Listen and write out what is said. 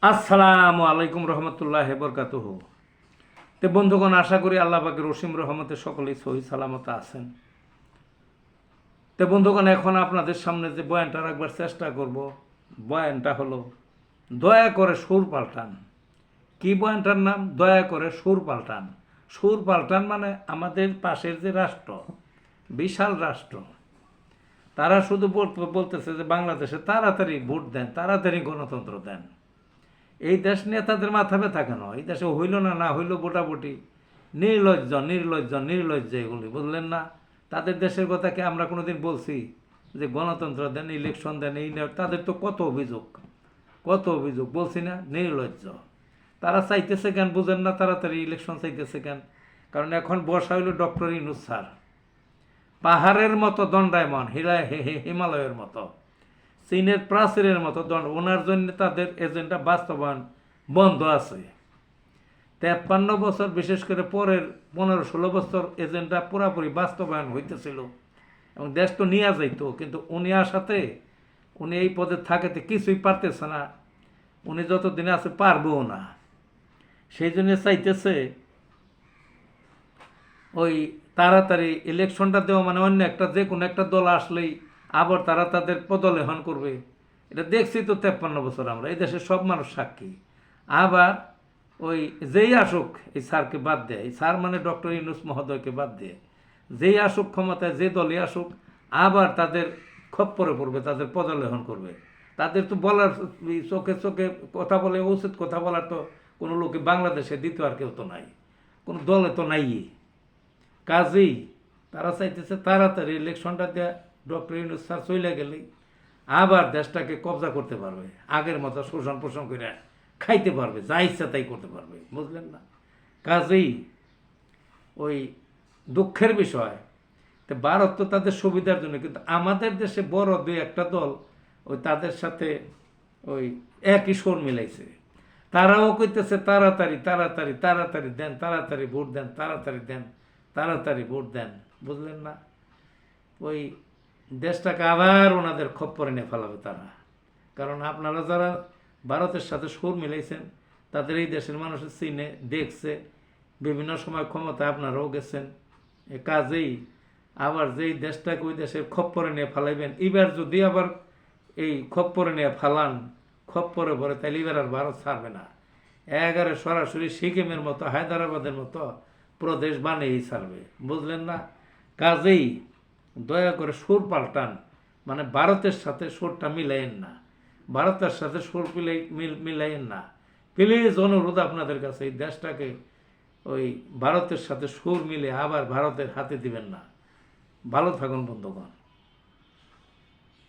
আসসালামু আলাইকুম রহমতুল্লাহ বরকাতুহ। তে বন্ধুগণ, আশা করি আল্লাহ পাকের রসিম রহমতে সকলেই সহি সালামত আছেন। তে বন্ধুগণ, এখন আপনাদের সামনে যে বয়ানটা রাখবার চেষ্টা করব, বয়ানটা হলো, দয়া করে সুর পাল্টান। কি বয়ানটার নাম? দয়া করে সুর পাল্টান। সুর পাল্টান মানে আমাদের পাশের যে রাষ্ট্র, বিশাল রাষ্ট্র, তারা শুধু বল- বলতেছে যে বাংলাদেশে তাড়াতাড়ি ভোট দেন, তাড়াতাড়ি গণতন্ত্র দেন। এই দেশ নিয়ে তাদের মাথা ব্যথা কেন? এই দেশে হইল না না হইল মোটামুটি নির্লজ্জ নির্লজ্জ নির্লজ্জ এগুলি, বুঝলেন না? তাদের দেশের কথা কি আমরা কোনোদিন বলছি যে গণতন্ত্র দেন ইলেকশন দেন, এই। তাদের তো কত অভিযোগ কত অভিযোগ, বলছি না, নির্লজ্জ। তারা চাইতেছে কেন, বুঝেন না তাড়াতাড়ি ইলেকশন চাইতেছে কেন? কারণ এখন বসা হইল ডক্টর ইনুস স্যার। পাহাড়ের মতো দণ্ডায়মন হিলায় হে- হে- হিমালয়ের মতো। চীনের প্রাচীরের মতো দণ্ড। ওনার জন্য তাদের এজেন্ডা বাস্তবায়ন বন্ধ আছে। তেপ্পান্ন বছর, বিশেষ করে পরের পনেরো ষোলো বছর এজেন্ডা পুরাপুরি বাস্তবায়ন হইতেছিল এবং দেশ তো নিয়ে যাইতো, কিন্তু উনি আসাতে উনি এই পদে থাকেতে কিছুই পারতেছে না। উনি যতদিনে আছে পারবও না। সেই জন্য চাইতেছে ওই তাড়াতাড়ি ইলেকশনটা দেওয়া মানে অন্য একটা যে কোনো একটা দল আসলেই আবার তারা তাদের পদলেহন করবে। এটা দেখছি তো তেপ্পান্ন বছর আমরা। এই দেশের সব মানুষ সাক্ষী। আবার ওই যেই আসুক, এই স্যারকে বাদ দেয়। এই স্যার মানে ডক্টর ইউনুস মহোদয়কে বাদ দিয়ে। যেই আসুক ক্ষমতায়, যে দলই আসুক, আবার তাদের খপ্পরে পড়বে, তাদের পদলেহন করবে। তাদের তো বলার চোখে চোখে কথা বলে, উচিত কথা বলার তো কোনো লোকে বাংলাদেশে দ্বিতীয় আর কেউ তো নাই। কোনো দলে তো নাই কাজেই তারা চাইতেছে তাড়াতাড়ি ইলেকশনটা দেয়া ডক্টর ইউনুস স্যার চলে গেলেই আবার দেশটাকে কবজা করতে পারবে, আগের মতো শোষণ পোষণ করে খাইতে পারবে, যা ইচ্ছা তাই করতে পারবে, বুঝলেন না? কাজেই ওই দুঃখের বিষয়, তো ভারত তো তাদের সুবিধার জন্য, কিন্তু আমাদের দেশে বড় দুই একটা দল ওই তাদের সাথে ওই একই সুর মিলাইছে। তারাও কইতেছে, তাড়াতাড়ি তাড়াতাড়ি তাড়াতাড়ি দেন, তাড়াতাড়ি ভোট দেন, তাড়াতাড়ি দেন, তাড়াতাড়ি ভোট দেন বুঝলেন না? ওই দেশটাকে আবার ওনাদের খপ্পরে নিয়ে ফেলাবে তারা। কারণ আপনারা যারা ভারতের সাথে সুর মিলাইছেন, তাদের এই দেশের মানুষের চিনে, দেখছে, বিভিন্ন সময় ক্ষমতায় আপনারাও গেছেন। এ কাজেই আবার যেই দেশটাকে ওই দেশের খপ্পরে নিয়ে ফেলাইবেন, এবার যদি আবার এই খপ্পরে নিয়ে ফালান, খপ্পরে ভরে তাহলে এবার আর ভারত ছাড়বে না। এগারে সরাসরি সিকিমের মতো, হায়দ্রাবাদের মতো প্রদেশ বানিয়েই ছাড়বে। বুঝলেন না? কাজেই দয়া করে সুর পাল্টান। মানে ভারতের সাথে সুরটা মিলাইয়েন না। ভারতের সাথে সুর মিলাই মিলাইয়েন না। প্লিজ অনুরোধ আপনাদের কাছে, এই দেশটাকে ওই ভারতের সাথে সুর মিলে আবার ভারতের হাতে দিবেন না। ভালো থাকুন, বন্ধুগণ।